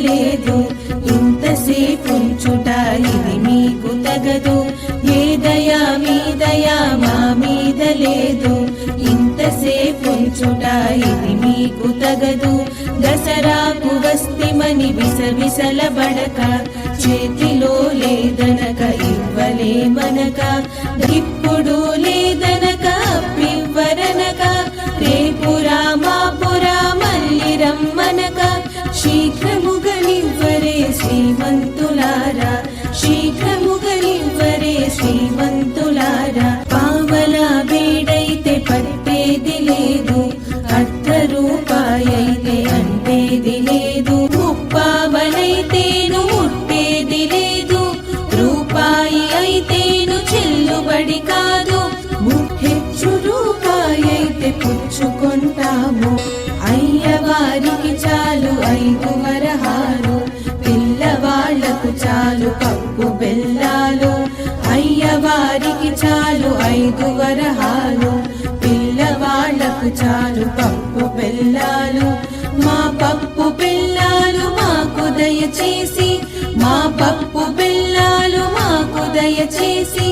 తగలేదు ఇంతసేపుంచుట ఇది మీకు తగదు. ఏ దయా మీ దయా మా మీద లేదు. ఇంతసేపుంచుట ఇది మీకు తగదు. దసరాకు వస్తిమని విసవిసలబడక చేతిలో లేదనక ఇవ్వలే మనక. ఇప్పుడు లేదనక పివ్వరనక రేపు రామాపురా మల్లి రమ్మనక. శీఘ్ర రూపాయైతే అంటేది లేదు. ముప్పావలైతేను ముట్టేది లేదు. రూపాయి అయితేను చెల్లుబడి కాదు. హెచ్చు రూపాయైతే అయితే పుచ్చుకుంటాము. అయ్యవారికి చాలు ఐదు వరహాలు. పిల్లవాళ్ళకు చాలు పప్పు బెల్లాలు. అయ్యవారికి చాలు ఐదు వరహాలు. పిల్లవాళ్ళకు చాలు పప్పు పిల్లలు మా పప్పు పిల్లలు మాకు దయచేసి మా పప్పు పిల్లలు మాకు దయచేసి